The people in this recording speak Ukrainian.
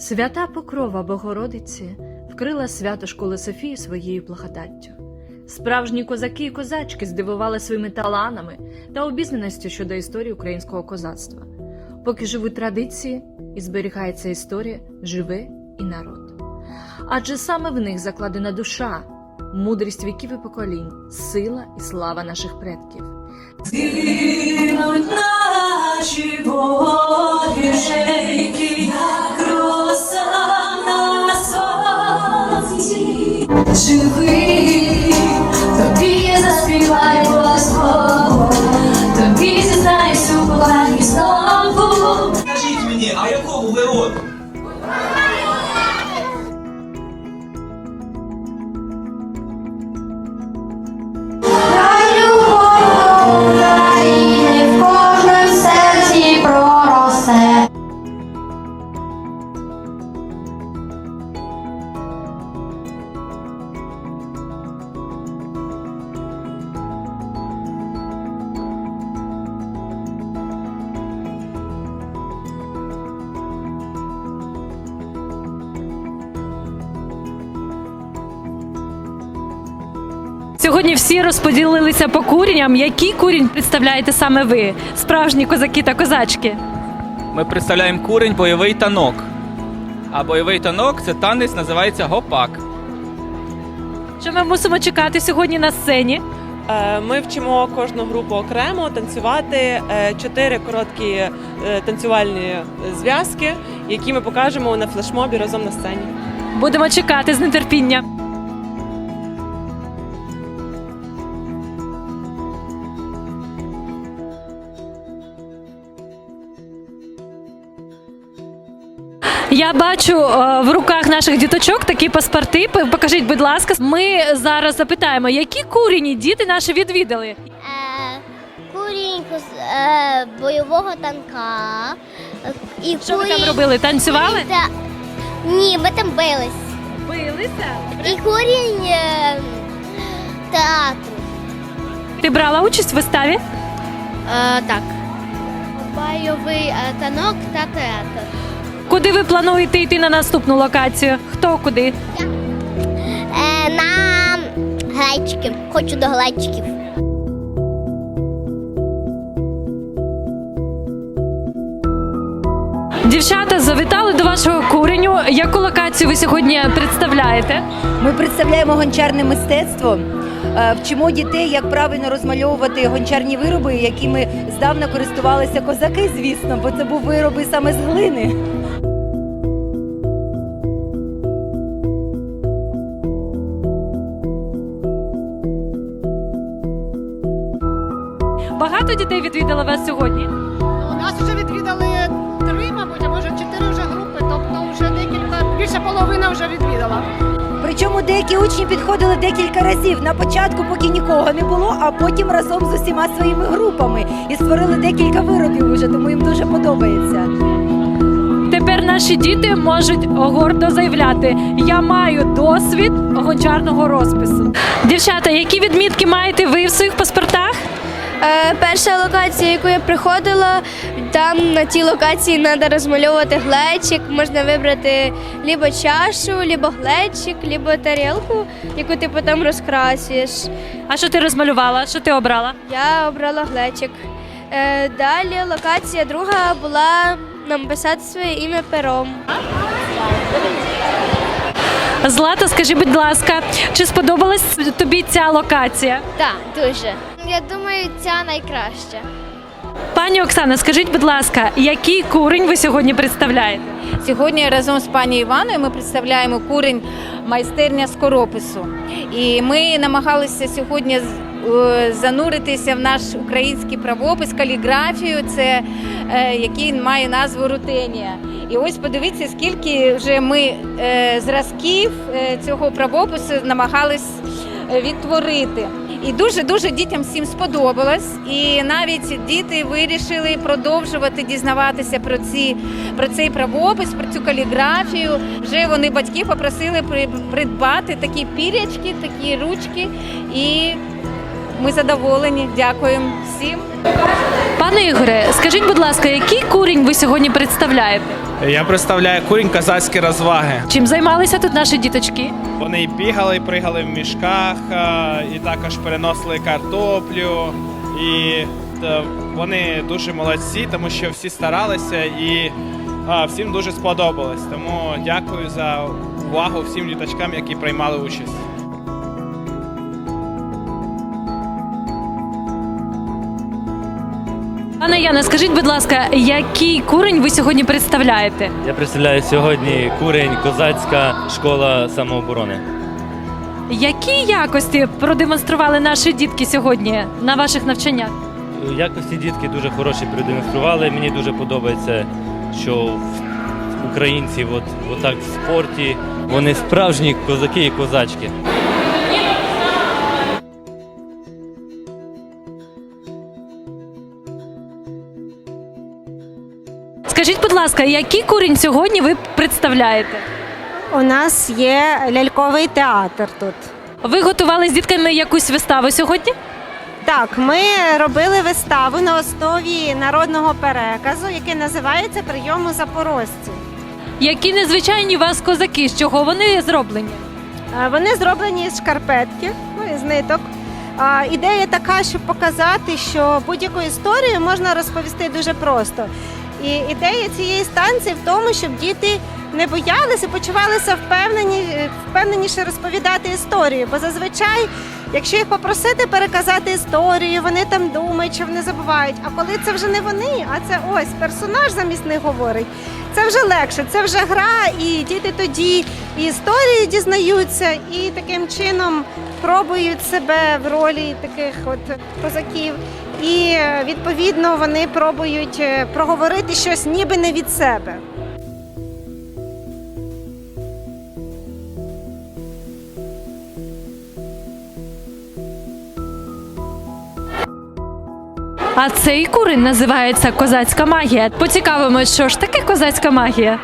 Свята Покрова Богородиці вкрила свято школи Софії своєю благодаттю. Справжні козаки і козачки здивували своїми таланами та обізнаністю щодо історії українського козацтва. Поки живуть традиції і зберігається історія, живе і народ. Адже саме в них закладена душа, мудрість віків і поколінь, сила і слава наших предків. Сонці. Сьогодні всі розподілилися по куренням. Який курінь представляєте саме ви? Справжні козаки та козачки. Ми представляємо курень бойовий танок. А бойовий танок це танець називається гопак. Що ми мусимо чекати сьогодні на сцені? Е, Ми вчимо кожну групу окремо танцювати е, чотири короткі е, танцювальні зв'язки, які ми покажемо на флешмобі разом на сцені. Будемо чекати з нетерпінням. Я бачу е, в руках наших діточок такі паспорти. Покажіть, будь ласка. Ми зараз запитаємо, які курені діти наші відвідали. Е, курінь е, бойового танка. І Що ви там робили? Танцювали? Та... Ні, ми там бились. Билися. І курінь театру. Ти брала участь в виставі? Е, так. Бойовий е, танок та театр. Куди ви плануєте йти на наступну локацію? Хто куди? Е, на глечики. Хочу до глечиків. Дівчата завітали до вашого куреню. Яку локацію ви сьогодні представляєте? Ми представляємо гончарне мистецтво. е, Вчимо дітей, як правильно розмальовувати гончарні вироби, якими здавна користувалися козаки, звісно, бо це був вироби саме з глини. Багато дітей відвідало вас сьогодні. У нас вже відвідали три, мабуть, а може чотири вже групи, тобто вже декілька, більше половина вже відвідала. Причому деякі учні підходили декілька разів. На початку, поки нікого не було, а потім разом з усіма своїми групами і створили декілька виробів уже, тому їм дуже подобається. Тепер наші діти можуть гордо заявляти: я маю досвід гончарного розпису. Дівчата, які відмітки маєте ви в своїх паспортах? Е, перша локація, яку я приходила, там на тій локації треба розмальовувати глечик. Можна вибрати либо чашу, либо глечик, либо тарілку, яку ти потім розкрасиш. А що ти розмалювала? Що ти обрала? Я обрала глечик. Е, далі локація друга була написати своє ім'я пером. Злата, скажи, будь ласка, чи сподобалась тобі ця локація? Так, дуже. Я думаю, ця найкраща. Пані Оксана, скажіть, будь ласка, який курень ви сьогодні представляєте? Сьогодні разом з пані Іваною ми представляємо курень майстерня скоропису. І ми намагалися сьогодні е, зануритися в наш український правопис, каліграфію, це е, який має назву рутенія. І ось подивіться, скільки вже ми е, зразків цього правопису намагались відтворити. І дуже дуже дітям всім сподобалось. І навіть діти вирішили продовжувати дізнаватися про ці про цей правопис, про цю каліграфію. Вже вони батьки попросили при- придбати такі пірячки, такі ручки. І ми задоволені. Дякуємо всім. Пане Ігоре, скажіть, будь ласка, який курінь ви сьогодні представляєте? Я представляю курінь козацькі розваги. Чим займалися тут наші діточки? Вони і бігали, і пригали в мішках, е, і також переносили картоплю. І е, вони дуже молодці, тому що всі старалися і е, всім дуже сподобалось. Тому дякую за увагу всім діточкам, які приймали участь. Пане Яне, скажіть, будь ласка, який курень ви сьогодні представляєте? Я представляю сьогодні курень, козацька школа самооборони. Які якості продемонстрували наші дітки сьогодні на ваших навчаннях? Якості дітки дуже хороші продемонстрували. Мені дуже подобається, що українці от, отак в спорті вони справжні козаки і козачки. Скажіть, будь ласка, який курень сьогодні ви представляєте? У нас є ляльковий театр тут. Ви готували з дітками якусь виставу сьогодні? Так, ми робили виставу на основі народного переказу, який називається Прийом у запорожці. Які незвичайні у вас козаки? З чого вони зроблені? Е, Вони зроблені з шкарпетки, ну, із ниток. А, Ідея така, щоб показати, що будь-яку історію можна розповісти дуже просто. І ідея цієї станції в тому, щоб діти не боялися, почувалися впевнені, е, впевненіше розповідати історію. Бо зазвичай, якщо їх попросити переказати історію, вони там думають, що вони забувають. А коли це вже не вони, а це ось персонаж замість них говорить, це вже легше, це вже гра, і діти тоді і історії дізнаються, і таким чином пробують себе в ролі таких от козаків. І е, відповідно вони пробують е, проговорити щось ніби не від себе. А цей курень називається козацька магія. Поцікавимось, що ж таке козацька магія.